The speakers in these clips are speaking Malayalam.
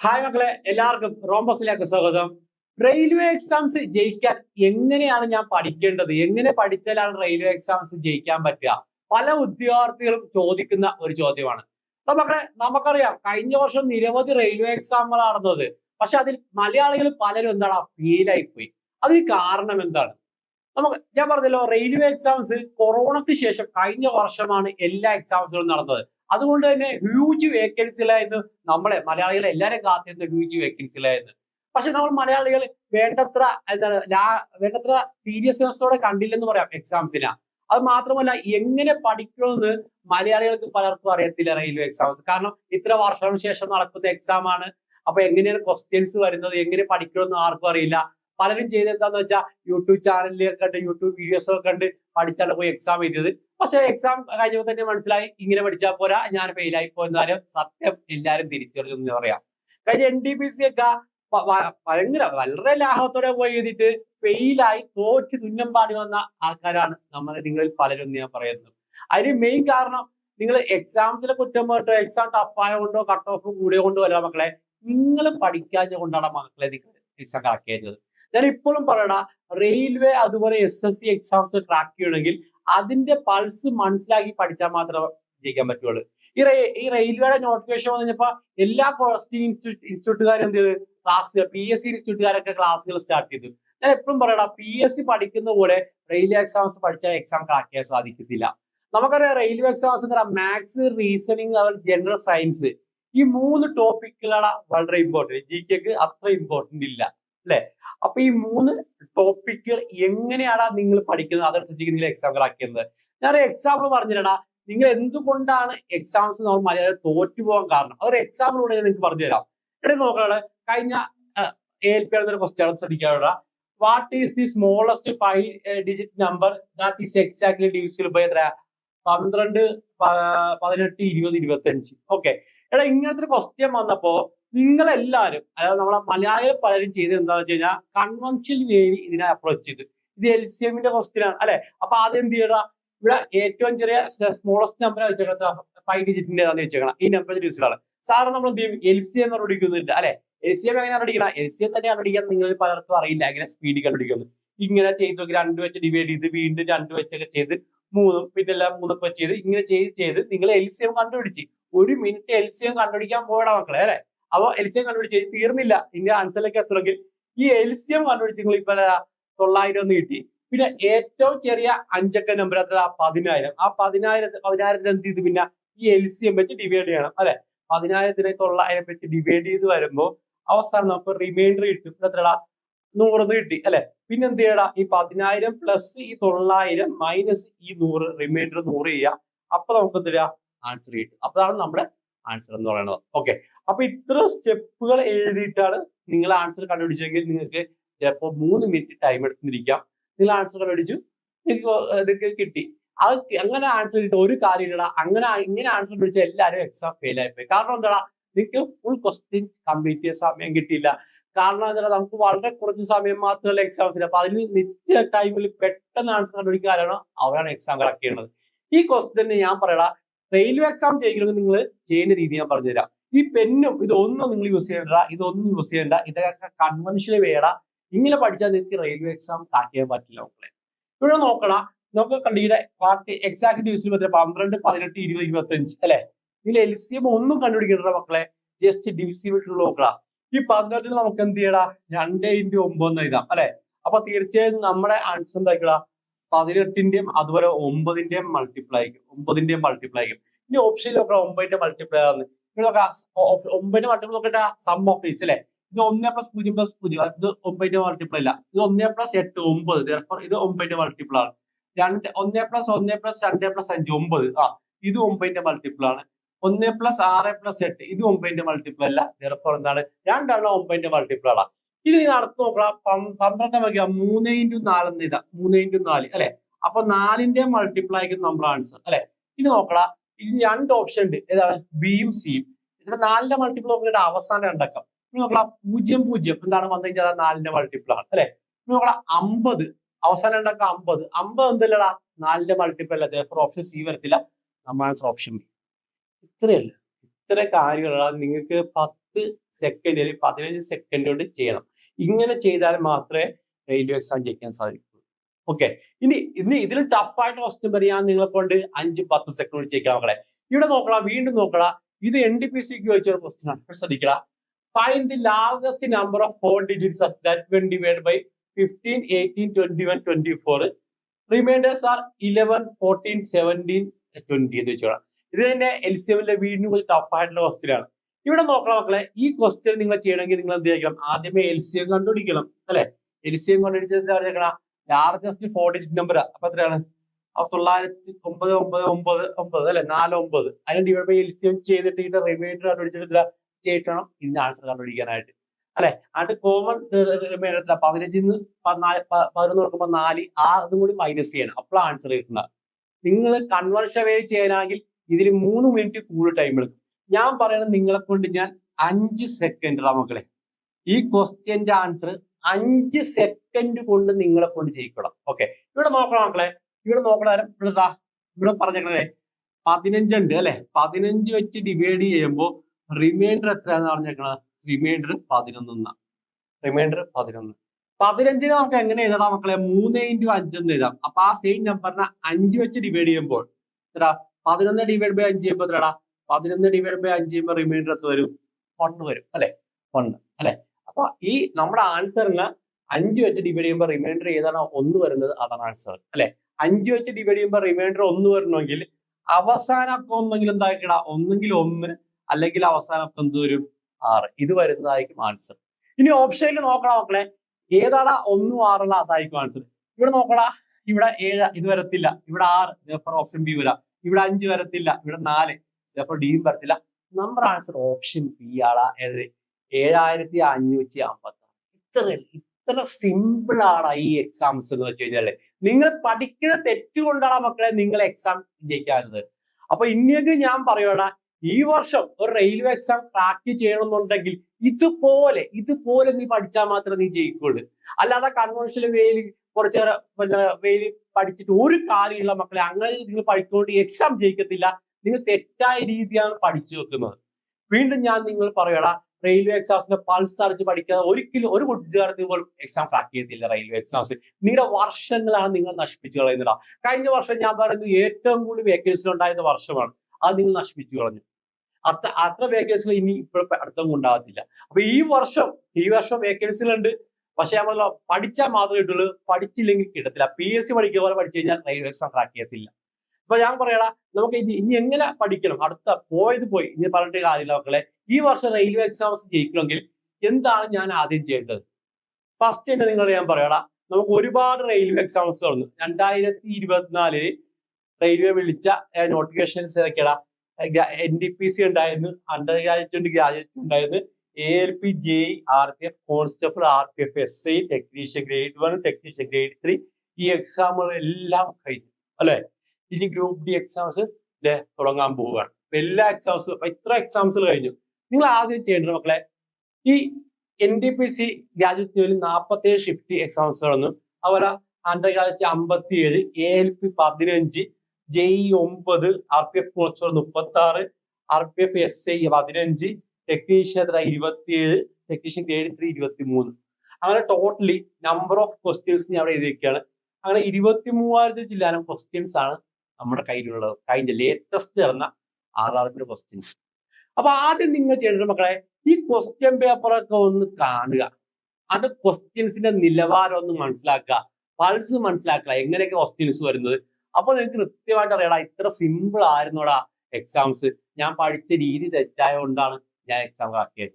ഹായ് മക്കളെ എല്ലാവർക്കും റോംബസിലേക്ക് സ്വാഗതം. റെയിൽവേ എക്സാംസ് ജയിക്കാൻ എങ്ങനെയാണ് ഞാൻ പഠിക്കേണ്ടത്? എങ്ങനെ പഠിച്ചാലാണ് റെയിൽവേ എക്സാംസ് ജയിക്കാൻ പറ്റുക? പല ഉദ്യോഗാർത്ഥികളും ചോദിക്കുന്ന ഒരു ചോദ്യമാണ്. അപ്പൊ മക്കളെ നമുക്കറിയാം കഴിഞ്ഞ വർഷം നിരവധി റെയിൽവേ എക്സാമുകൾ നടന്നത്. പക്ഷെ അതിൽ മലയാളികൾ പലരും എന്താണ് ഫെയിലായി പോയി അതിന് കാരണം എന്താണ്? നമുക്ക് ഞാൻ പറഞ്ഞല്ലോ റെയിൽവേ എക്സാംസ് കൊറോണയ്ക്ക് ശേഷം കഴിഞ്ഞ വർഷമാണ് എല്ലാ എക്സാംസുകളും നടന്നത്. അതുകൊണ്ട് തന്നെ ഹ്യൂജ് വേക്കൻസികളായിരുന്നു നമ്മളെ മലയാളികളെ എല്ലാവരും കാത്തിരുന്ന ഹ്യൂജ് വേക്കൻസികളായിരുന്നു പക്ഷെ നമ്മൾ മലയാളികൾ വേണ്ടത്ര എന്താണ് വേണ്ടത്ര സീരിയസ്നെസ്സോടെ കണ്ടില്ലെന്ന് പറയാം എക്സാംസിന് അത് മാത്രമല്ല എങ്ങനെ പഠിക്കണമെന്ന് മലയാളികൾക്ക് പലർക്കും അറിയത്തില്ല റെയിൽവേ എക്സാംസ് കാരണം ഇത്ര വർഷത്തിന് ശേഷം നടക്കുന്ന എക്സാം ആണ്. അപ്പൊ എങ്ങനെയാണ് ക്വസ്റ്റ്യൻസ് വരുന്നത് എങ്ങനെ പഠിക്കണമെന്ന് ആർക്കും അറിയില്ല. പലരും ചെയ്തെന്താന്ന് വെച്ചാൽ യൂട്യൂബ് ചാനലിലൊക്കെ കണ്ട് യൂട്യൂബ് വീഡിയോസൊക്കെ കണ്ട് പഠിച്ചാണ് പോയി എക്സാം എഴുതിയത്. പക്ഷെ എക്സാം കഴിഞ്ഞപ്പോൾ തന്നെ മനസ്സിലായി. ഇങ്ങനെ പഠിച്ചാൽ പോരാ ഞാൻ ഫെയിലായി പോയെന്നാലും സത്യം എല്ലാവരും തിരിച്ചറിഞ്ഞു എന്ന് പറയാം. കഴിഞ്ഞ എൻ ഡി പി സി ഒക്കെ ഭയങ്കര വളരെ ലാഭത്തോടെ പോയി എഴുതിയിട്ട് ഫെയിലായി തോറ്റ് തുന്നം പാടി വന്ന ആൾക്കാരാണ് നമ്മൾ നിങ്ങളിൽ പലരും ഞാൻ പറയുന്നത് അതിന് മെയിൻ കാരണം നിങ്ങൾ എക്സാംസിലെ കുറ്റം പോയിട്ടോ എക്സാം ടഫായ കൊണ്ടോ കട്ട് ഓഫ് കൂടിയ കൊണ്ടോ അല്ല മക്കളെ നിങ്ങൾ പഠിക്കാഞ്ഞ കൊണ്ടാണ് മക്കളെ നിങ്ങൾ എക്സാം ക്രാക്ക് ചെയ്യുന്നത് ഞാൻ ഇപ്പോഴും പറയണ റെയിൽവേ അതുപോലെ S S C exams track ചെയ്യണമെങ്കിൽ അതിന്റെ പൾസ് മനസ്സിലാക്കി പഠിച്ചാൽ മാത്രമേ ജയിക്കാൻ പറ്റുള്ളൂ. ഈ ഈ റെയിൽവേയുടെ നോട്ടിഫിക്കേഷൻ വന്നു കഴിഞ്ഞപ്പോ എല്ലാ കോസ്റ്റിംഗ് ഇൻസ്റ്റിറ്റ്യൂട്ടുകാരും എന്ത് ചെയ്ത്? ക്ലാസ് പി എസ് സി ഇൻസ്റ്റിറ്റ്യൂട്ടുകാരൊക്കെ ക്ലാസ്സുകൾ സ്റ്റാർട്ട് ചെയ്തു. ഞാൻ എപ്പോഴും പറയടാ പി എസ് സി പഠിക്കുന്ന പോലെ റെയിൽവേ എക്സാംസ് പഠിച്ചാൽ എക്സാം ക്രാക്ക് ചെയ്യാൻ സാധിക്കത്തില്ല. നമുക്കറിയാം റെയിൽവേ എക്സാംസ് എന്ന് പറയാം മാത്സ് റീസണിങ് അതുപോലെ ജനറൽ സയൻസ് ഈ മൂന്ന് ടോപ്പിക്കുകളാണ് വളരെ ഇമ്പോർട്ടന്റ് ജി കെക്ക് അത്ര ഇമ്പോർട്ടന്റ് ഇല്ല. അല്ലെ അപ്പൊ ഈ മൂന്ന് ടോപ്പിക്കുകൾ എങ്ങനെയാണ് നിങ്ങൾ പഠിക്കുന്നത്? അതനുസരിച്ച് നിങ്ങൾ എക്സാം ആക്കിയത് ഞാൻ എക്സാമ്പിൾ പറഞ്ഞില്ലടാ നിങ്ങൾ എന്തുകൊണ്ടാണ് എക്സാംസ് നമ്മൾ മലയാളം തോറ്റു പോകാൻ കാരണം? അതൊരു എക്സാമ്പിളൂടെ ഞാൻ നിങ്ങൾക്ക് പറഞ്ഞുതരാം. ഇവിടെ നോക്കാണ് കഴിഞ്ഞ പി ഒരു question ശ്രദ്ധിക്കാനുള്ള what is the smallest five digit number that is exactly divisible by എത്ര പന്ത്രണ്ട് പതിനെട്ട് ഇരുപത് ഇരുപത്തി അഞ്ച് ഓക്കെ എടാ ഇങ്ങനത്തെ ഒരു ക്വസ്റ്റ്യൻ വന്നപ്പോ നിങ്ങളെല്ലാരും അതായത് നമ്മളെ മലയാളികൾ പലരും ചെയ്തത് എന്താണെന്ന് വെച്ച് കഴിഞ്ഞാൽ കൺവെൻഷൻ വേണ്ടി ഇതിനെ അപ്രോച്ച് ചെയ്ത്. ഇത് എൽ സി എമ്മിന്റെ ക്വസ്റ്റ്യൻ ആണ് അല്ലെ? അപ്പൊ എന്ത് ചെയ്യണം? ഇവിടെ ഏറ്റവും ചെറിയ സ്മോളസ്റ്റ് നമ്പർ വെച്ചേക്കണം ഫൈവ് ഡിജിറ്റിന്റെ വെച്ചേക്കണം. ഈ നമ്പർ ആണ് സാറ് നമ്മൾ എന്ത് ചെയ്യും? എൽ സി എം കണ്ടുപിടിക്കുന്നില്ല അല്ലെ? എൽ സി എം എങ്ങനെ കണ്ടുപിടിക്കണം? എൽ സി എം തന്നെ കണ്ടുപിടിക്കാൻ നിങ്ങൾ പലർക്കും അറിയില്ല. എങ്ങനെ സ്പീഡ് കണ്ടുപിടിക്കുന്നു ഇങ്ങനെ ചെയ്ത് രണ്ട് വെച്ച് ഡിവൈഡ് ചെയ്ത് വീണ്ടും രണ്ട് വെച്ചൊക്കെ ചെയ്ത് മൂന്നും പിന്നെ എല്ലാം മൂന്നൊക്കെ ചെയ്ത് ഇങ്ങനെ ചെയ്ത് ചെയ്ത് നിങ്ങൾ എൽ സി എം കണ്ടുപിടിച്ച്. ഒരു മിനിറ്റ് എൽ സി എം കണ്ടുപിടിക്കാൻ പോകണം മക്കളെ അല്ലെ? അപ്പൊ എൽസിയം കണ്ടുപിടിച്ച് തീർന്നില്ല. ഇന്ത്യ ആൻസറിലേക്ക് എത്തുമെങ്കിൽ ഈ എൽസിയം കണ്ടുപിടിച്ച് നിങ്ങൾ ഇപ്പൊ തൊള്ളായിരം ഒന്ന് കിട്ടി. പിന്നെ ഏറ്റവും ചെറിയ അഞ്ചക്ക നമ്പർ എത്ര പതിനായിരം. ആ പതിനായിരത്തി പതിനായിരത്തിന് എന്ത് ചെയ്ത്? പിന്നെ ഈ എൽസിയം വെച്ച് ഡിവൈഡ് ചെയ്യണം അല്ലെ? പതിനായിരത്തിനെ തൊള്ളായിരം വെച്ച് ഡിവൈഡ് ചെയ്ത് വരുമ്പോൾ അവസാനം നമുക്ക് റിമൈൻഡർ കിട്ടും. എത്രടാ നൂറെന്ന് കിട്ടി അല്ലെ? പിന്നെ എന്ത് ചെയ്യടാ? ഈ പതിനായിരം പ്ലസ് ഈ തൊള്ളായിരം മൈനസ് ഈ നൂറ് റിമൈൻഡർ നൂറ് ചെയ്യുക. അപ്പൊ നമുക്ക് എന്ത് ആൻസർ കിട്ടും. അതാണ് നമ്മുടെ ആൻസർ എന്ന് പറയുന്നത്. ഓക്കെ അപ്പൊ ഇത്ര സ്റ്റെപ്പുകൾ എഴുതിയിട്ടാണ് നിങ്ങൾ ആൻസർ കണ്ടുപിടിച്ചെങ്കിൽ നിങ്ങൾക്ക് ചിലപ്പോൾ മൂന്ന് മിനിറ്റ് ടൈം എടുത്തിരിക്കാം. നിങ്ങൾ ആൻസർ കണ്ടുപിടിച്ചു നിങ്ങൾക്ക് ഇതൊക്കെ കിട്ടി. അത് അങ്ങനെ ആൻസർ കിട്ടും ഒരു കാര്യമില്ല അങ്ങനെ ഇങ്ങനെ ആൻസർ പിടിച്ച എല്ലാവരും എക്സാം ഫെയിൽ ആയിപ്പോയി. കാരണം എന്താ നിങ്ങൾക്ക് ഫുൾ ക്വസ്റ്റ്യൻ കംപ്ലീറ്റ് ചെയ്യാൻ സമയം കിട്ടിയില്ല. കാരണം എന്താ നമുക്ക് വളരെ കുറച്ച് സമയം മാത്രമല്ല എക്സാംസിന് അപ്പൊ അതിന് നിത്യ ടൈമിൽ പെട്ടെന്ന് ആൻസർ കണ്ടുപിടിക്കാനാണ് അവരാണ് എക്സാം കളക്ട് ചെയ്യുന്നത് ഈ ക്വസ്റ്റ്യൻ ഞാൻ പറയടാ റെയിൽവേ എക്സാം ചെയ്യണമെങ്കിൽ നിങ്ങൾ ചെയ്യുന്ന രീതി ഞാൻ പറഞ്ഞുതരാം. ഈ പെന്നും ഇതൊന്നും നിങ്ങൾ യൂസ് ചെയ്യണ്ട ഇതൊന്നും യൂസ് ചെയ്യണ്ട ഇതൊക്കെ കൺവെൻഷനിൽ വേട ഇങ്ങനെ പഠിച്ചാൽ നിങ്ങൾക്ക് റെയിൽവേ എക്സാം ചെയ്യാൻ പറ്റില്ല മക്കളെ. ഇവിടെ നോക്കണം. നമുക്ക് കണ്ടിയുടെ പാർട്ടി എക്സാക്ട് പറ്റിയ പന്ത്രണ്ട് പതിനെട്ട് ഇരുപത് ഇരുപത്തി അഞ്ച് അല്ലെ? ഇതിൽ എൽ സി എം ഒന്നും കണ്ടുപിടിക്കണ്ട മക്കളെ. ജസ്റ്റ് ഡിവിസിബിൾ നോക്കണം ഈ പന്ത്രണ്ടിന് നമുക്ക് എന്ത് ചെയ്യടാ? രണ്ട് ഇന്റു ഒമ്പത് എഴുതാം അല്ലെ? അപ്പൊ തീർച്ചയായും നമ്മുടെ ആൻസർ എന്തായിക്കടാ? പതിനെട്ടിന്റെയും അതുപോലെ ഒമ്പതിന്റെയും മൾട്ടിപ്ലൈ ആയിരിക്കും. ഒമ്പതിന്റെയും മൾട്ടിപ്ലൈ ആയിരിക്കും. ഇനി ഓപ്ഷനിൽ നോക്കാം ഒമ്പതിന്റെ മൾട്ടിപ്ലൈ ആണ് ഇവിടെ ഒമ്പതിന്റെ മൾട്ടിപ്ലൈ നോക്കട്ടെ. സം ഓഫ് ഈസ് അല്ലെ? ഇത് ഒന്നേ പ്ലസ് പൂജ്യം പ്ലസ് പൂജ്യം. ഇത് ഒമ്പതിന്റെ മൾട്ടിപ്ലൈ അല്ല. ഇത് ഒന്നേ പ്ലസ് എട്ട് ഒമ്പത്. ഇത് ഒമ്പതിന്റെ മൾട്ടിപ്ലൈ ആണ്. രണ്ട് ഒന്നേ പ്ലസ് ഒന്നേ പ്ലസ് രണ്ടേ പ്ലസ് അഞ്ച് ഒമ്പത്. ആ ഇത് ഒമ്പതിന്റെ മൾട്ടിപ്ലൈ ആണ്. ഒന്നേ പ്ലസ് ആറ് പ്ലസ് എട്ട്. ഇത് ഒമ്പതിന്റെ മൾട്ടിപ്ലൈ അല്ല. Therefore എന്താണ്? രണ്ടെണ്ണം ഒമ്പതിന്റെ മൾട്ടിപ്ലൈ ആണ്. ഇനി അടുത്ത് നോക്കണം. പന്ത്രണ്ട് വയ്ക്കുക. മൂന്ന് ഇന്റു നാല് എന്ന് ഇതാ മൂന്ന് ഇന്റു നാല് അല്ലെ? അപ്പൊ നാലിന്റെ മൾട്ടിപ്ലൈ ആയിരിക്കും നമ്മുടെ ആൻസർ അല്ലെ? ഇനി നോക്കണം ഇനി രണ്ട് ഓപ്ഷൻ ഉണ്ട്. ഏതാണ്? ബിയും സിയും ഇതിന്റെ നാലിന്റെ മൾട്ടിപ്ലൈ നോക്കിയിട്ട് അവസാന രണ്ടക്കം ഇനി നോക്കണം പൂജ്യം പൂജ്യം. എന്താണ് വന്നു കഴിഞ്ഞാൽ നാലിന്റെ മൾട്ടിപ്ലൈ ആണ് അല്ലെ? ഇനി നോക്കണം അമ്പത്. അവസാന രണ്ടക്കം അമ്പത്. അമ്പത് എന്തല്ലടാ? നാലിന്റെ മൾട്ടിപ്ലൈ അല്ല. ഫോർ ഓപ്ഷൻ സി വരത്തില്ല. നമ്മൾ ആൻസർ ഓപ്ഷൻ ബി ഇത്രയല്ല? ഇത്ര കാര്യങ്ങളാണ് നിങ്ങൾക്ക് പത്ത് സെക്കൻഡ് അല്ലെങ്കിൽ പതിനഞ്ച് സെക്കൻഡ് കൊണ്ട് ചെയ്യണം. ഇങ്ങനെ ചെയ്താൽ മാത്രമേ റെയിൽവേ എക്സാം ജയിക്കാൻ സാധിക്കൂ. ഓക്കെ ഇനി ഇന്ന് ഇതിൽ ടഫായിട്ട് ക്വസ്റ്റ്യൻ പറയാൻ നിങ്ങളെ കൊണ്ട് അഞ്ച് പത്ത് സെക്കൻഡ് ചെയ്യിക്കാം മക്കളെ. ഇവിടെ നോക്കണം വീണ്ടും നോക്കണം ഇത് എൻ ഡി പി സിക്ക് ഒരു ക്വസ്റ്റ്യൻ ആണ്. ശ്രദ്ധിക്കണം find the largest number of four digits of that when divide by fifteen eighteen twenty one twenty four remainders are eleven fourteen seventeen twenty എന്ന് വെച്ചോളാം ഇത് തന്നെ എൽ സി എമ്മിലെ വീടിന് കുറച്ച് ടഫ് ആയിട്ടുള്ള ക്വസ്റ്റ്യൻ ആണ്. ഇവിടെ നോക്കണം മക്കളെ ഈ ക്വസ്റ്റ്യൻ നിങ്ങൾ ചെയ്യണമെങ്കിൽ നിങ്ങൾ എന്ത് ചെയ്യണം? ആദ്യമേ എൽ സി എം കണ്ടുപിടിക്കണം അല്ലെ? എൽ സി എം പറയുക ലാർജസ്റ്റ് ഫോർ ഡിജിറ്റ് നമ്പർ അപ്പൊ എത്രയാണ്? തൊള്ളായിരത്തി ഒമ്പത് ഒമ്പത് ഒമ്പത് ഒമ്പത് അല്ലെ? നാല് ഒമ്പത്. അതിന് divide by L C M ചെയ്തിട്ട് ഇതിന്റെ റിമൈൻഡർ കണ്ടുപിടിച്ചിട്ട് ചെയ്യണം? ഇതിന്റെ ആൻസർ കണ്ടുപിടിക്കാനായിട്ട് അല്ലെ? അത് കോമൺ റിമൈൻഡർ എത്ര പതിനഞ്ചിൽ നിന്ന് പതിനാല് പതിനൊന്ന് നോക്കുമ്പോൾ നാല് ആ അതും കൂടി മൈനസ് ചെയ്യണം. അപ്പോൾ ആൻസർ കിട്ടുന്നത്. നിങ്ങൾ കൺവേർഷൻ വേ ചെയ്യാനാണെങ്കിൽ ഇതിൽ മൂന്ന് മിനിറ്റ് കൂടുതൽ ടൈം എടുക്കും. ഞാൻ പറയുന്നത് നിങ്ങളെ കൊണ്ട് ഞാൻ അഞ്ച് സെക്കൻഡ് മക്കളെ. ഈ ക്വസ്റ്റ്യന്റെ ആൻസർ അഞ്ച് സെക്കൻഡ് കൊണ്ട് നിങ്ങളെ കൊണ്ട് ചെയ്യിക്കണം ഓക്കെ ഇവിടെ നോക്കണം മക്കളെ. ഇവിടെ നോക്കണം ഇവിടെ ഇവിടെ പറഞ്ഞേക്കണേ. പതിനഞ്ചുണ്ട് അല്ലെ? പതിനഞ്ച് വെച്ച് ഡിവൈഡ് ചെയ്യുമ്പോൾ റിമൈൻഡർ എത്രയാന്ന് പറഞ്ഞേക്കണ? റിമൈൻഡർ പതിനൊന്ന് റിമൈൻഡർ പതിനൊന്ന്. പതിനഞ്ചിന് നമുക്ക് എങ്ങനെ എഴുതാം മക്കളെ? മൂന്ന് ഇന്റു അഞ്ചെന്ന് എഴുതാം. അപ്പൊ ആ സെയിം നമ്പറിനെ അഞ്ച് വെച്ച് ഡിവൈഡ് ചെയ്യുമ്പോൾ എത്ര പതിനൊന്ന് ഡിവൈഡ് ബൈ അഞ്ച് ചെയ്യുമ്പോൾ എത്രടാ പതിനൊന്ന് ഡിവൈഡ് ബൈ അഞ്ച് ചെയ്യുമ്പോൾ റിമൈൻഡർ എത്ര വരും? ഒന്ന് വരും അല്ലെ? ഒന്ന് അല്ലെ? അപ്പൊ ഈ നമ്മുടെ ആൻസറിന് അഞ്ച് വെച്ച് ഡിവൈഡ് ചെയ്യുമ്പോൾ റിമൈൻഡർ ഏതാണ്? ഒന്ന് വരുന്നത് അതാണ് ആൻസർ അല്ലെ? അഞ്ച് വെച്ച് ഡിവൈഡ് ചെയ്യുമ്പോൾ റിമൈൻഡർ ഒന്ന് വരണമെങ്കിൽ അവസാന അക്കം ഒന്നെങ്കിലും എന്തായിക്കടാ ഒന്നെങ്കിൽ ഒന്ന് അല്ലെങ്കിൽ അവസാന അക്കം എന്ത് വരും? ആറ്. ഇത് വരുന്നതായിരിക്കും ആൻസർ ഇനി ഓപ്ഷനിൽ നോക്കണം മക്കളെ. ഏതാണ് ഒന്നും ആറുള്ള അതായിരിക്കും ആൻസർ ഇവിടെ നോക്കടാ. ഇവിടെ ഏഴ് ഇത് വരത്തില്ല. ഇവിടെ ആറ് ഓപ്ഷൻ ബി വരാം. ഇവിടെ അഞ്ച് വരത്തില്ല. ഇവിടെ നാല്. ചിലപ്പോൾ ഡിയും വരത്തില്ല നമ്പർ ആൻസർ ഓപ്ഷൻ ബി ആണ് ഏഴായിരത്തി അഞ്ഞൂറ്റി അമ്പത്തി ഇത്ര ഇത്ര സിമ്പിൾ ആണ് ഈ എക്സാംസ് എന്ന് വെച്ച് കഴിഞ്ഞാൽ. നിങ്ങൾ പഠിക്കുന്ന തെറ്റുകൊണ്ടാണ് മക്കളെ നിങ്ങൾ എക്സാം ജയിക്കാറുള്ളത് അപ്പൊ ഇനിയെങ്കിലും ഞാൻ പറയടാ ഈ വർഷം ഒരു റെയിൽവേ എക്സാം ക്രാക്ക് ചെയ്യണമെന്നുണ്ടെങ്കിൽ ഇതുപോലെ ഇതുപോലെ നീ പഠിച്ചാൽ മാത്രമേ നീ ജയിക്കുള്ളൂ. അല്ലാതെ കൺവെൻഷണൽ വെയിൽ കുറച്ച് വെയിൽ പഠിച്ചിട്ട് ഒരു കാര്യമുള്ള മക്കളെ. അങ്ങനെ നിങ്ങൾ പഠിച്ചുകൊണ്ട് എക്സാം ജയിക്കത്തില്ല. നിങ്ങൾ തെറ്റായ രീതിയാണ് പഠിച്ചു വെക്കുന്നത്. വീണ്ടും ഞാൻ നിങ്ങൾ പറയടാ റെയിൽവേ എക്സാംസിന്റെ പൾസ് അറിഞ്ഞ് പഠിക്കാതെ ഒരിക്കലും ഒരു വിദ്യാർത്ഥി പോലും എക്സാം ക്രാക്ക് ചെയ്തില്ല റെയിൽവേ എക്സാംസ് നിങ്ങളുടെ വർഷങ്ങളാണ് നിങ്ങൾ നശിപ്പിച്ചു കളയുന്നത് കഴിഞ്ഞ വർഷം ഞാൻ പറയുന്നു ഏറ്റവും കൂടുതൽ വേക്കൻസി ഉണ്ടായിരുന്ന വർഷമാണ്. അത് നിങ്ങൾ നശിപ്പിച്ചു കളഞ്ഞു. അത്ര അത്ര വേക്കൻസികൾ ഇനി ഇപ്പോഴും അടുത്തൊന്നും ഉണ്ടാകത്തില്ല. അപ്പൊ ഈ വർഷം ഈ വർഷം വേക്കൻസികളുണ്ട് പക്ഷെ നമ്മൾ പഠിച്ചാൽ മാത്രമേ കിട്ടുള്ളൂ. പഠിച്ചില്ലെങ്കിൽ കിട്ടത്തില്ല. പി എസ് സി പഠിക്കുക പോലെ പഠിച്ചു കഴിഞ്ഞാൽ റെയിൽവേ എക്സാം ക്രാക്ക് ചെയ്യത്തില്ല. അപ്പൊ ഞാൻ പറയടാ നമുക്ക് ഇനി ഇനി എങ്ങനെ പഠിക്കണം? അടുത്ത പോയത് പോയി. ഇനി പറഞ്ഞിട്ട് കാര്യമില്ല മക്കളെ. ഈ വർഷം റെയിൽവേ എക്സാംസ് ജയിക്കണമെങ്കിൽ എന്താണ് ഞാൻ ആദ്യം ചെയ്യേണ്ടത്? ഫസ്റ്റ് തന്നെ നിങ്ങൾ ഞാൻ പറയടാ നമുക്ക് ഒരുപാട് റെയിൽവേ എക്സാംസ് വന്നു. രണ്ടായിരത്തി ഇരുപത്തിനാലിൽ റെയിൽവേ വിളിച്ച നോട്ടിഫിക്കേഷൻസ് ഏതൊക്കെയാടാ? എൻ ഡി പി സി ഉണ്ടായിരുന്നു അണ്ടർ ഗ്രാജുവേറ്റ് ഉണ്ട് ഗ്രാജുവേറ്റ് ഉണ്ടായിരുന്നു. A L P J R P F constable R P F S I technician grade one technician grade three ഈ എക്സാമുകൾ എല്ലാം കഴിഞ്ഞു. അല്ലെ? ഇനി ഗ്രൂപ്പ് ഡി എക്സാംസ് തുടങ്ങാൻ പോവുകയാണ് എല്ലാ എക്സാംസും അപ്പൊ ഇത്ര എക്സാംസുകൾ കഴിഞ്ഞു. നിങ്ങൾ ആദ്യം ചെയ്യേണ്ടത് മക്കളെ ഈ N D P C graduate ലെവലിൽ നാൽപ്പത്തി ഏഴ് ഷിഫ്റ്റ് എക്സാംസ് നടന്നു. അതുപോലെ അണ്ടർ ഗ്രാജുവേറ്റ് അമ്പത്തി ഏഴ് എ എൽ പി പതിനഞ്ച് ജെ ഇ ഒമ്പത് ആർ പി എഫ് കോൺസ്റ്റബിൾ മുപ്പത്തി ആറ് R P F S I പതിനഞ്ച് ടെക്നീഷ്യൻ ഇരുപത്തിയേഴ് ടെക്നീഷ്യൻ ഗ്രേഡ് ത്രീ ഇരുപത്തി മൂന്ന് അങ്ങനെ ടോട്ടലി നമ്പർ ഓഫ് ക്വസ്റ്റ്യൻസ് ഞാൻ അവിടെ എഴുതിയിരിക്കുകയാണ്. അങ്ങനെ ഇരുപത്തി മൂവായിരത്തി ചില്ലാനം ക്വസ്റ്റ്യൻസ് ആണ്. നമ്മുടെ കയ്യിലുള്ളത് കഴിഞ്ഞ ലേറ്റസ്റ്റ് നടന്ന ആറാറിന്റെ ക്വസ്റ്റ്യൻസ് അപ്പൊ ആദ്യം നിങ്ങൾ ചെയ്യേണ്ടത് മക്കളെ ഈ ക്വസ്റ്റ്യൻ പേപ്പറൊക്കെ ഒന്ന് കാണുക. അത് ക്വസ്റ്റ്യൻസിന്റെ നിലവാരം ഒന്ന് മനസ്സിലാക്കുക. പൾസ് മനസ്സിലാക്കുക. എങ്ങനെയൊക്കെ ക്വസ്റ്റ്യൻസ് വരുന്നത്? അപ്പൊ നിങ്ങൾക്ക് കൃത്യമായിട്ട് അറിയടാ ഇത്ര സിമ്പിൾ ആയിരുന്നോടാ എക്സാംസ് ഞാൻ പഠിച്ച രീതി തെറ്റായ കൊണ്ടാണ് ഞാൻ എക്സാം ആക്കിയത്.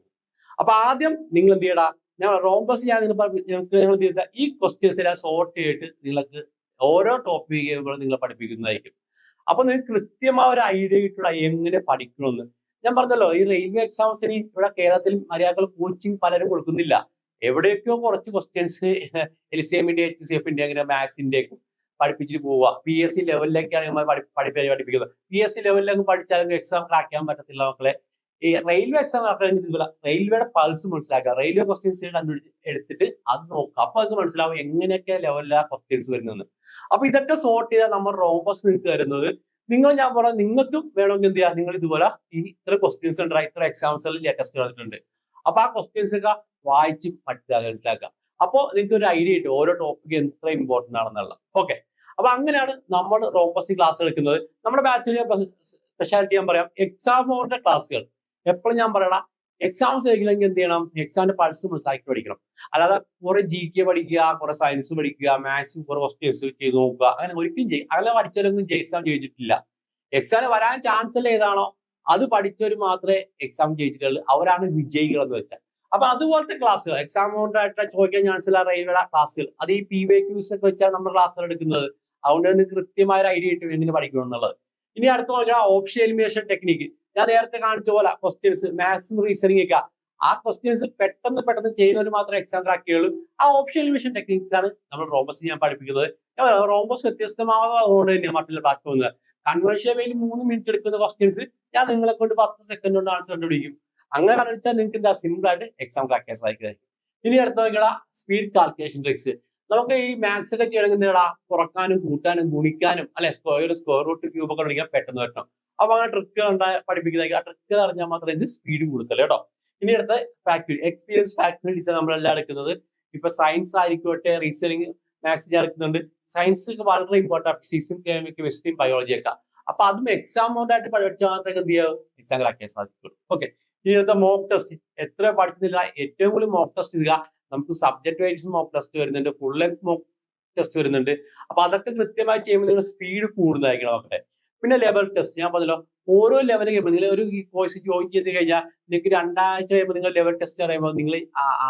അപ്പൊ ആദ്യം നിങ്ങൾ എന്ത് ചെയ്യടാ? ഞാൻ റോംബസ് ഞാൻ നിങ്ങൾ ഞങ്ങൾക്ക് നിങ്ങൾ ഈ ക്വസ്റ്റ്യൻസ് എല്ലാം സോർട്ട് ചെയ്തിട്ട് നിങ്ങൾക്ക് ഓരോ ടോപ്പിക്കുകൾ നിങ്ങളെ പഠിപ്പിക്കുന്നതായിരിക്കും. അപ്പൊ നിങ്ങൾക്ക് കൃത്യമായ ഒരു ഐഡിയ കിട്ടുക എങ്ങനെ പഠിക്കണമെന്ന് ഞാൻ പറഞ്ഞല്ലോ ഈ റെയിൽവേ എക്സാംസിന് ഇവിടെ കേരളത്തിൽ മര്യാദകൾ കോച്ചിങ് പലരും കൊടുക്കുന്നില്ല. എവിടെയൊക്കെയോ കുറച്ച് ക്വസ്റ്റ്യൻസ് എൽ സി എമ്മിന്റെ എച്ച് സി എഫിന്റെ അങ്ങനെ മാത്സിന്റെ ഒക്കെ പഠിപ്പിച്ചിട്ട് പോവുക പി എസ് സി ലെവലിലേക്കാണ് നമ്മൾ പഠി പഠിപ്പി പഠിപ്പിക്കുന്നത്. പി എസ് സി ലെവലിലേക്ക് പഠിച്ചാലും എക്സാം ക്രാക്ക് ചെയ്യാൻ പറ്റത്തില്ല മക്കളെ. ഈ റെയിൽവേ എക്സാം കഴിഞ്ഞിട്ട് റെയിൽവേയുടെ പൾസ് മനസ്സിലാക്കുക. റെയിൽവേ ക്വസ്റ്റ്യൻസ് കണ്ടുപിടിച്ച് എടുത്തിട്ട് അത് നോക്കുക. അപ്പൊ അത് മനസ്സിലാവും എങ്ങനെയൊക്കെ ലെവലിലാണ് ക്വസ്റ്റ്യൻസ് വരുന്നത് അപ്പൊ ഇതൊക്കെ സോർട്ട് ചെയ്താൽ നമ്മൾ റോബസ് നിങ്ങൾക്ക് വരുന്നത് നിങ്ങൾ ഞാൻ പറഞ്ഞ നിങ്ങൾക്കും വേണമെങ്കിൽ എന്ത് ചെയ്യാം? നിങ്ങൾ ഇതുപോലെ ഈ ഇത്ര ക്വസ്റ്റ്യൻസ് ഉണ്ട്? ഇത്ര എക്സാംസ് ലേറ്റസ്റ്റ് വന്നിട്ടുണ്ട്. അപ്പൊ ആ ക്വസ്റ്റ്യൻസ് ഒക്കെ വായിച്ച് പഠിച്ചാൽ മനസ്സിലാക്കുക. അപ്പോൾ നിങ്ങൾക്ക് ഒരു ഐഡിയ കിട്ടും. ഓരോ ടോപ്പിക് എത്ര ഇമ്പോർട്ടന്റ് ആണെന്നുള്ള ഓക്കെ അപ്പൊ അങ്ങനെയാണ് നമ്മൾ റോബസ് ക്ലാസ് എടുക്കുന്നത്. നമ്മുടെ ബാച്ചിലെ സ്പെഷ്യാലിറ്റി ഞാൻ പറയാം. എക്സാം ഓറിന്റെ ക്ലാസ്സുകൾ എപ്പോഴും ഞാൻ പറയണ എക്സാംസ് എഴുതില്ലെങ്കിൽ എന്ത് ചെയ്യണം? എക്സാമിന്റെ പൾസ് മനസ്സിലാക്കി പഠിക്കണം അല്ലാതെ കുറെ ജി കെ പഠിക്കുക കുറെ സയൻസ് പഠിക്കുക മാത്സ് കുറെ ക്വസ്റ്റ്യൻസ് ചെയ്ത് നോക്കുക അങ്ങനെ ഒരിക്കലും ചെയ്യും അങ്ങനെ പഠിച്ചവരൊന്നും എക്സാം ചെയ്തിട്ടില്ല. എക്സാമിന് വരാൻ ചാൻസ് ഉള്ള ഏതാണോ അത് പഠിച്ചവർ മാത്രമേ എക്സാം ജയിച്ചിട്ടുള്ളൂ അവരാണ് വിജയികൾ എന്ന് വെച്ചാൽ. അപ്പൊ അതുപോലത്തെ ക്ലാസ്സുകൾ എക്സാം ആയിട്ട് ചോദിക്കാൻ ചാൻസ് ഉള്ള റെയിൽവേയുടെ ക്ലാസ്സുകൾ അത് ഈ പി വി ക്യൂസ് ഒക്കെ വെച്ചാൽ നമ്മൾ ക്ലാസ്സുകൾ എടുക്കുന്നത്. അതുകൊണ്ട് തന്നെ കൃത്യമായ ഒരു ഐഡിയ കിട്ടും എങ്ങനെ പഠിക്കണം എന്നുള്ളത്. ഇനി അടുത്ത നോക്കിയാൽ ഓപ്ഷൻ എലിമിനേഷൻ ടെക്നിക്ക് ഞാൻ നേരത്തെ കാണിച്ച പോലെ ക്വസ്റ്റ്യൻസ് മാക്സിമം റീസണിങ് ഒക്കെ. ആ ക്വസ്റ്റ്യൻസ് പെട്ടെന്ന് പെട്ടെന്ന് ചെയ്യുന്നവർ മാത്രം എക്സാം ട്രാക്കുകയുള്ളൂ ആ ഓപ്ഷൻ എലിമിനേഷൻ ടെക്നിക്സ് ആണ് നമ്മൾ റോബോസ് ഞാൻ പഠിപ്പിക്കുന്നത് റോബസ് വ്യത്യസ്തമാവുന്നതുകൊണ്ട് തന്നെയാണ് മറ്റുള്ള പ്ലാറ്റ്ഫോം കൺവേർഷൻ വേയിൽ മൂന്ന് മിനിറ്റ് എടുക്കുന്ന ക്വസ്റ്റ്യൻസ് ഞാൻ നിങ്ങളെ കൊണ്ട് പത്ത് സെക്കൻഡ് കൊണ്ട് ആൻസർ കണ്ടുപിടിക്കും. അങ്ങനെ കാണിച്ചാൽ നിങ്ങൾക്ക് എന്താ സിമ്പിൾ ആയിട്ട് എക്സാം ക്രാക്ക് ചെയ്യാൻ സാധിക്കുന്നത് ഇനി അടുത്ത നോക്കിയാൽ സ്പീഡ് കാൽക്കുലേഷൻ ട്രിക്സ് നമുക്ക് ഈ മാത്സ് ഒക്കെ ചെയ്യണമെങ്കിൽ എന്താ കുറക്കാനും കൂട്ടാനും ഗുണിക്കാനും അല്ലെ സ്ക്വയർ സ്ക്വയർ റൂട്ട് ക്യൂബ് ഒക്കെ പഠിക്കാൻ പെട്ടെന്ന് പറ്റണം. അപ്പൊ അങ്ങനെ ട്രിക്കുകൾ ഉണ്ടായ പഠിപ്പിക്കുന്ന ആ ട്രിക്കുകൾ അറിഞ്ഞാൽ മാത്രമേ ഇത് സ്പീഡ് കൊടുക്കല്ലോ കേട്ടോ. ഇനി അടുത്ത ഫാക്ടറി എക്സ്പീരിയൻസ് ഫാക്ടറീസ് നമ്മളെല്ലാം എടുക്കുന്നത്. ഇപ്പൊ സയൻസ് ആയിരിക്കട്ടെ റീസണിങ് മാത്സ് ചേർക്കുന്നുണ്ട് സയൻസ് വളരെ ഇമ്പോർട്ടന്റ് ഫിസിക്സും കെമിസ്ട്രിയും ബയോളജി ഒക്കെ. അപ്പൊ അതും എക്സാം ആയിട്ട് പഠിച്ചാൽ മാത്രമേ എന്ത് ചെയ്യാം എക്സാം ക്രാക്കാൻ സാധിക്കുള്ളൂ ഓക്കെ ഇനി അടുത്ത മോക്ക് ടെസ്റ്റ് എത്ര പഠിക്കുന്നില്ല ഏറ്റവും കൂടുതൽ മോക്ക് ടെസ്റ്റ് ചെയ്യുക നമുക്ക് സബ്ജക്ട് വൈസ് മോക്ക് ടെസ്റ്റ് വരുന്നുണ്ട് ഫുൾ ലെങ്ത് മോക്ക് ടെസ്റ്റ് വരുന്നുണ്ട്. അപ്പൊ അതൊക്കെ കൃത്യമായി ചെയ്യുമ്പോൾ നിങ്ങൾ സ്പീഡ് കൂടുതലായിരിക്കണം അവരുടെ പിന്നെ ലെവൽ ടെസ്റ്റ് ഞാൻ പറഞ്ഞല്ലോ ഓരോ ലെവൽ കഴിയുമ്പോൾ നിങ്ങൾ ഒരു കോഴ്സ് ജോയിൻ ചെയ്ത് കഴിഞ്ഞാൽ നിങ്ങൾക്ക് രണ്ടാഴ്ച കഴിയുമ്പോൾ നിങ്ങൾ ലെവൽ ടെസ്റ്റ് പറയുമ്പോൾ നിങ്ങൾ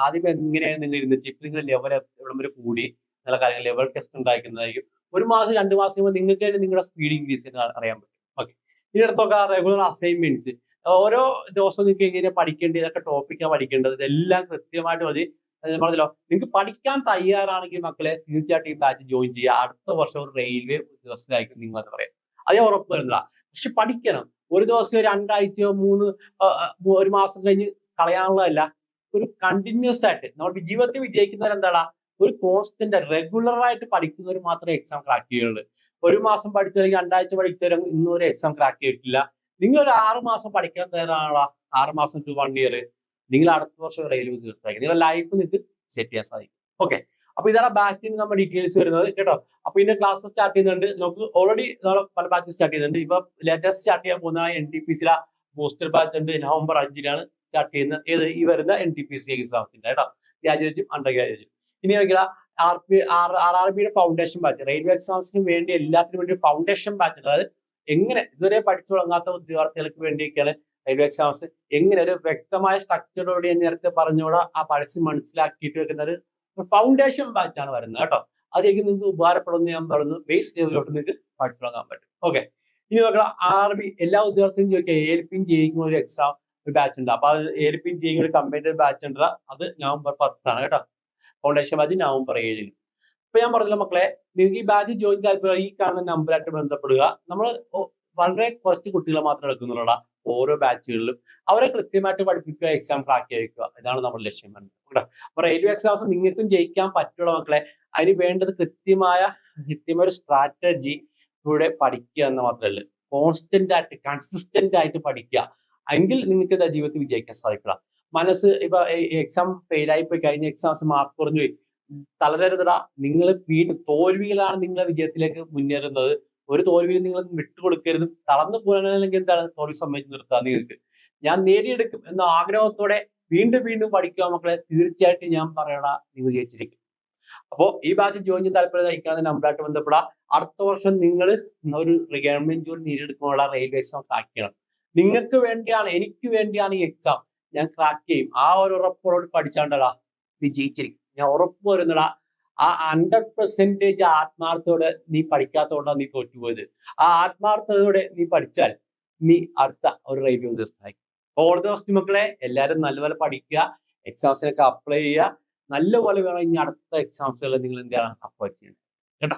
ആദ്യം എങ്ങനെയാണ് നിങ്ങൾ ഇരുന്നിച്ച് ഇപ്പൊ നിങ്ങൾ ലെവൽ എവിടെ കൂടി നല്ല കാര്യങ്ങൾ ലെവൽ ടെസ്റ്റ് ഉണ്ടായിരിക്കുന്നതായിരിക്കും ഒരു മാസം രണ്ട് മാസം കഴിയുമ്പോൾ നിങ്ങൾക്ക് നിങ്ങളുടെ സ്പീഡ് ഇൻക്രീസ് അറിയാൻ പറ്റും. ഓക്കെ ഇനി അടുത്തൊക്കെ റെഗുലർ അസൈൻമെന്റ്സ് ഓരോ ദിവസവും നിങ്ങൾക്ക് എങ്ങനെയാണ് പഠിക്കേണ്ടത്? ഇതൊക്കെ ടോപ്പിക്കാണ് പഠിക്കേണ്ടത്? ഇതെല്ലാം കൃത്യമായിട്ട് മതി. പറഞ്ഞല്ലോ നിങ്ങൾക്ക് പഠിക്കാൻ തയ്യാറാണെങ്കിൽ മക്കളെ തീർച്ചയായിട്ടും ഈ ബാച്ച് ജോയിൻ ചെയ്യുക. അടുത്ത വർഷം ഒരു റെയിൽവേ ഉദ്യോഗസ്ഥരായിരിക്കും നിങ്ങൾ എന്ന് പറയാം. അതേ ഉറപ്പ് വരുന്നില്ല പക്ഷെ പഠിക്കണം. ഒരു ദിവസം രണ്ടാഴ്ചയോ മൂന്ന് ഒരു മാസം കഴിഞ്ഞ് കളയാനുള്ളതല്ല. ഒരു കണ്ടിന്യൂസ് ആയിട്ട് നമ്മുടെ ജീവിതത്തിൽ വിജയിക്കുന്നവർ എന്താടാ? ഒരു കോൺസ്റ്റന്റ് റെഗുലർ ആയിട്ട് പഠിക്കുന്നവർ മാത്രമേ എക്സാം ക്രാക്ക് ചെയ്യുള്ളൂ ഒരു മാസം പഠിച്ചവരെങ്കിൽ രണ്ടാഴ്ച പഠിച്ചവരും ഇന്നും ഒരു എക്സാം ക്രാക്ക് ചെയ്തിട്ടില്ല. നിങ്ങൾ ഒരു ആറ് മാസം പഠിക്കാൻ തയ്യാറാണോ ആറ് മാസം ടു വൺ ഇയർ നിങ്ങൾ അടുത്ത വർഷം റെയിൽവേ ഉദ്യോഗസ്ഥരായിരിക്കും നിങ്ങളുടെ ലൈഫ് നിങ്ങൾക്ക് സെറ്റ് ചെയ്യാൻ സാധിക്കും. ഓക്കെ അപ്പൊ ഇതാണ് ബാച്ചിന് നമ്മുടെ ഡീറ്റെയിൽസ് വരുന്നത് കേട്ടോ. അപ്പൊ ഇതിന്റെ ക്ലാസ് സ്റ്റാർട്ട് ചെയ്യുന്നുണ്ട്. നമുക്ക് ഓൾറെഡി പല ബാച്ച് സ്റ്റാർട്ട് ചെയ്യുന്നുണ്ട്. ഇപ്പൊ ലേറ്റസ്റ്റ് സ്റ്റാർട്ട് ചെയ്യാൻ പോകുന്ന എൻ ടി പി സിയിലെ ബൂസ്റ്റർ ബാച്ച് ഉണ്ട്. നവംബർ അഞ്ചിനാണ് സ്റ്റാർട്ട് ചെയ്യുന്നത് ഏത് ഈ വരുന്ന എൻ ടി പി സി എക്സാംസിന്റെ കേട്ടോ. ഗ്രാജുവേറ്റും അണ്ടർ ഗ്രാജുവേറ്റും ഇനി നോക്കിയാൽ R P R R R ബിയുടെ ഫൗണ്ടേഷൻ ബാച്ച് റെയിൽവേ എക്സാംസിന് വേണ്ടി എല്ലാത്തിനും വേണ്ടി ഫൗണ്ടേഷൻ ബാച്ച് അതായത് എങ്ങനെ ഇതുവരെ പഠിച്ചു തുടങ്ങാത്ത വിദ്യാർത്ഥികൾക്ക് വേണ്ടിയൊക്കെയാണ് റെയിൽവേ എക്സാംസ് എങ്ങനെ ഒരു വ്യക്തമായ സ്ട്രക്ചറോട് ഞാൻ നേരത്തെ പറഞ്ഞോടെ ആ പഠിച്ച് മനസ്സിലാക്കിയിട്ട് വെക്കുന്ന ഒരു ഫൗണ്ടേഷൻ ബാച്ച് ആണ് വരുന്നത് കേട്ടോ. അത് എനിക്ക് നിങ്ങൾക്ക് ഉപകാരപ്പെടുന്ന ഞാൻ പറയുന്നു. ബേസ് ലെവലിലോട്ട് നിങ്ങൾക്ക് പഠിച്ചു തുടങ്ങാൻ പറ്റും. ഓക്കെ ഇനി നോക്കണം ആർ ബി എല്ലാ ഉദ്യോഗസ്ഥരും ചോദിക്കുക പിയും ജയിക്കുന്ന ഒരു എക്സാം ഒരു ബാച്ച് ഉണ്ട്. അപ്പൊ അത് പിയും ജയിക്കുന്ന ഒരു കമ്പനിയുടെ ബാച്ച് ഉണ്ട് അത് നവംബർ പത്താണ് കേട്ടോ. ഫൗണ്ടേഷൻ ബാച്ച് നവംബർ ഏഴിന്. ഇപ്പൊ ഞാൻ പറഞ്ഞില്ല മക്കളെ നിങ്ങൾക്ക് ഈ ബാച്ച് ജോയിൻ താല്പര്യം ഈ കാണുന്ന നമ്പറായിട്ട് ബന്ധപ്പെടുക. നമ്മൾ വളരെ കുറച്ച് കുട്ടികളെ മാത്രം എടുക്കുന്നുള്ള ഓരോ ബാച്ചുകളിലും അവരെ കൃത്യമായിട്ട് പഠിപ്പിക്കുക എക്സാം ക്രാക്ക് ചെയ്യിക്കുക ഇതാണ് നമ്മുടെ ലക്ഷ്യം. കേട്ടോ അപ്പൊ റെയിൽവേ എക്സാംസ് നിങ്ങൾക്കും ജയിക്കാൻ പറ്റുള്ള മക്കളെ അതിന് വേണ്ടത് കൃത്യമായ കൃത്യമായ ഒരു സ്ട്രാറ്റജി ഇവിടെ പഠിക്കുക എന്ന് മാത്രമല്ല കോൺസ്റ്റന്റ് ആയിട്ട് കൺസിസ്റ്റന്റ് ആയിട്ട് പഠിക്കുക. എങ്കിൽ നിങ്ങൾക്ക് എന്താ ജീവിതത്തിൽ വിജയിക്കാൻ സാധിക്കുക മനസ്സ് ഇപ്പൊ എക്സാം ഫെയിലായി പോയി കഴിഞ്ഞ എക്സാംസ് മാർക്ക് കുറഞ്ഞു പോയി. തളരരുതടാ നിങ്ങൾ വീണ്ടും തോൽവികളാണ് നിങ്ങളെ വിജയത്തിലേക്ക് മുന്നേറുന്നത്. ഒരു തോൽവിയിൽ നിങ്ങൾ വിട്ടുകൊടുക്കരുത്. തളർന്നു പോകാനല്ലെങ്കിൽ എന്താണ്? തോൽവി സമ്മതിച്ച് നിർത്തുക നിങ്ങൾക്ക് ഞാൻ നേടിയെടുക്കും എന്ന ആഗ്രഹത്തോടെ വീണ്ടും വീണ്ടും പഠിക്കുക മക്കളെ. തീർച്ചയായിട്ടും ഞാൻ പറയണ നിങ്ങൾ വിജയിച്ചിരിക്കും. അപ്പോൾ ഈ ബാച്ച് ജോയിൻ ചെയ്യാൻ താല്പര്യം നയിക്കാതെ നമ്പറായിട്ട് ബന്ധപ്പെടാം. അടുത്ത വർഷം നിങ്ങൾ ഒരു ഗവൺമെന്റ് ജോലി നേടിയെടുക്കാനുള്ള റെയിൽവേ എക്സാം ക്രാക്ക് ചെയ്യണം. നിങ്ങൾക്ക് വേണ്ടിയാണ് എനിക്ക് വേണ്ടിയാണ് ഈ എക്സാം ഞാൻ ക്രാക്ക് ചെയ്യും. ആ ഒരു ഉറപ്പോട് പഠിച്ചാണ്ടടാ വിജയിച്ചിരിക്കും ഞാൻ ഉറപ്പ് വരുന്നടാ ആ ഹൺഡ്രഡ് പെർസെന്റേജ് ആത്മാർത്ഥയോടെ നീ പഠിക്കാത്തതുകൊണ്ടാണ് നീ തോറ്റുപോയത്. ആ ആത്മാർത്ഥതയോടെ നീ പഠിച്ചാൽ നീ അടുത്ത ഒരു റെയിൽവേ ഉദ്യോഗസ്ഥനായി. ഓൾ ദിവസം മക്കളെ എല്ലാവരും നല്ലപോലെ പഠിക്കുക എക്സാംസിനൊക്കെ അപ്ലൈ ചെയ്യുക. നല്ലപോലെ വേണം ഇനി അടുത്ത എക്സാംസുകൾ നിങ്ങൾ എന്താണ് അപ്ലൈ ചെയ്യണം. കേട്ടോ?